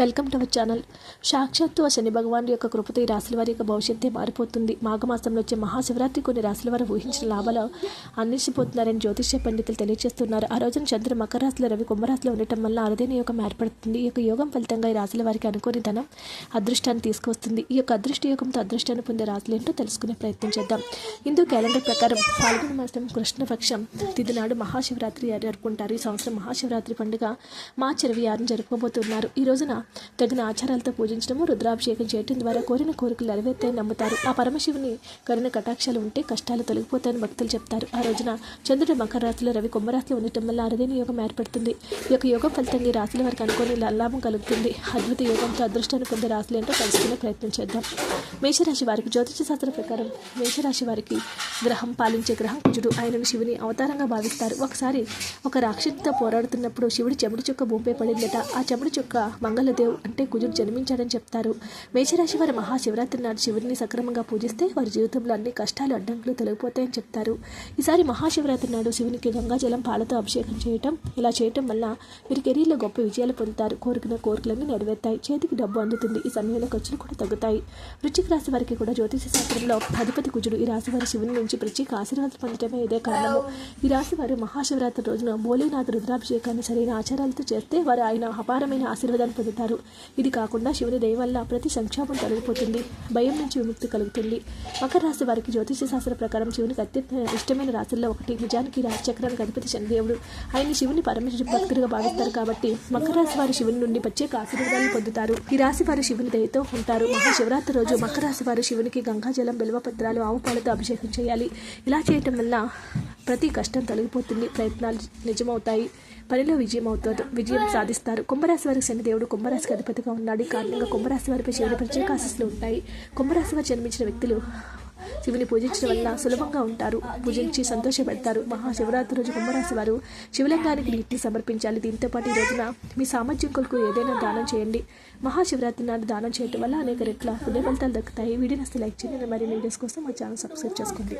Welcome to our channel. సాక్షాత్తు ఆ శని భగవాన్ యొక్క కృపతో ఈ రాశుల వారి యొక్క భవిష్యత్తే మారిపోతుంది. మాఘమాసంలో వచ్చే మహాశివరాత్రి కొన్ని రాశుల వారు ఊహించిన లాభాలు అందించిపోతున్నారని జ్యోతిష్య పండితులు తెలియజేస్తున్నారు. ఆ రోజున చంద్ర మకర రాశిలో రవి కుంభరాశిలో ఉండటం వల్ల అరుదైన యోగం ఏర్పడుతుంది. ఈ యొక్క యోగం ఫలితంగా ఈ రాశుల వారికి అనుకోని ధనం అదృష్టాన్ని తీసుకొస్తుంది ఈ యొక్క అదృష్ట యోగంతో అదృష్టాన్ని పొందే రాశులు ఏంటో తెలుసుకునే ప్రయత్నం చేద్దాం. హిందూ క్యాలెండర్ ప్రకారం పాల్గొన మాసం కృష్ణపక్షం తిథి నాడు మహాశివరాత్రి జరుపుకుంటారు ఈ సంవత్సరం మహాశివరాత్రి పండుగ మార్చి ఇరవై ఆరున జరుపుకోబోతున్నారు. ఈ రోజున తగిన ఆచారాలతో పూజించడము రుద్రాభిషేకం చేయటం ద్వారా కోరిన కోరికలు నెరవేర్తాయని నమ్ముతారు. ఆ పరమశివుని కరుణ కటాక్షాలు ఉంటే కష్టాలు తొలగిపోతాయని భక్తులు చెప్తారు. ఆ రోజున చంద్రుడు మకర రాశిలో రవి కుంభరాశిలో ఉండటం వల్ల అరుదైన యోగం ఏర్పడుతుంది. ఈ యొక్క యోగం ఫలితంగా ఈ రాశుల వారికి అనుకోని లాభం కలుగుతుంది. అద్భుత యోగంతో అదృష్టాన్ని పొందే రాశులు ఏంటో తెలుసుకునే ప్రయత్నం చేద్దాం. మేషరాశి వారికి జ్యోతిష శాస్త్రం ప్రకారం మేషరాశి వారికి గ్రహం పాలించే గ్రహం కుజుడు. ఆయనను శివుని అవతారంగా భావిస్తారు. ఒకసారి ఒక రాక్షసుతో పోరాడుతున్నప్పుడు శివుడి చెమడి చుక్క భూమిపై పడిందట. ఆ చెమడి చుక్క మంగళదేవ్ అంటే కుజుడు జన్మించాడని చెప్తారు. మేషరాశి వారి మహాశివరాత్రి నాడు శివుడిని సక్రమంగా పూజిస్తే వారి జీవితంలో అన్ని కష్టాలు అడ్డంకులు తొలగిపోతాయని చెప్తారు. ఈసారి మహాశివరాత్రి నాడు శివునికి గంగాజలం పాలతో అభిషేకం చేయటం ఇలా చేయటం వల్ల వీరి కెరీర్లో గొప్ప విజయాలు పొందుతారు. కోరికన కోరికలన్నీ నెరవేరుతాయి. చేతికి డబ్బు అందుతుంది. ఈ సమయంలో ఖర్చులు కూడా తగ్గుతాయి. వృచ్చిక రాశి వారికి కూడా జ్యోతిష శాస్త్రంలో అధిపతి కుజుడు. ఈ రాశి వారి శివుని నుంచి ప్రత్యేక ఆశీర్వాదాలు పొందటమే ఇదే కారణము. ఈ రాశి వారు మహాశివరాత్రి రోజున భోలేనాథ్ రుద్రాభిషేకాన్ని సరైన ఆచారాలతో చేస్తే వారు ఆయన అపారమైన ఆశీర్వాదాన్ని పొందుతారు. ఇది కాకుండా శివుని దయ వల్ల ప్రతి సంక్షోభం తొలగిపోతుంది. భయం నుంచి విముక్తి కలుగుతుంది. మకర రాశి వారికి జ్యోతిష శాస్త్ర ప్రకారం శివునికి అత్యంత ఇష్టమైన రాశుల్లో ఒకటి. నిజానికి రాజచక్రానికి అధిపతి శనిదేవుడు. ఆయన శివుని పరమేశ్వర భక్తుడిగా భావిస్తారు కాబట్టి మకర రాశి వారి శివుని నుండి ప్రత్యేక ఆశీర్వాదాలు పొందుతారు. ఈ రాశి వారు శివుని దయతో ఉంటారు. మహాశివరాత్రి రోజు మకర రాశి వారు శివునికి గంగాజలం బిల్వపత్రాలు ఆవు పాలతో అభిషేకం చేయాలి. ఇలా చేయటం వల్ల ప్రతి కష్టం తొలగిపోతుంది. ప్రయత్నాలు నిజమవుతాయి. పనిలో విజయం అవుతుంది విజయం సాధిస్తారు. కుంభరాశి వారికి శనిదేవుడు కుంభరాశికి అధిపతిగా ఉన్నాడు. ఈ కారణంగా కుంభరాశి వారిపై శివుని ప్రత్యేక ఆశస్సులు ఉంటాయి. కుంభరాశి వారు జన్మించిన వ్యక్తులు శివుని పూజించడం వల్ల సులభంగా ఉంటారు. పూజించి సంతోషపెడతారు. మహాశివరాత్రి రోజు కుంభరాశి వారు శివలింగానికి నీటిని సమర్పించాలి. దీంతో పాటు ఈ రోజున మీ సామర్థ్యం కొరకు ఏదైనా దానం చేయండి. మహాశివరాత్రి నాడు దానం చేయడం వల్ల అనేక రెట్ల పుణ్య ఫలితాలు దక్కుతాయి. వీడియో నస్తే లైక్ చేయండి. మరి వీడియోస్ కోసం మా ఛానల్ సబ్స్క్రైబ్ చేసుకోండి.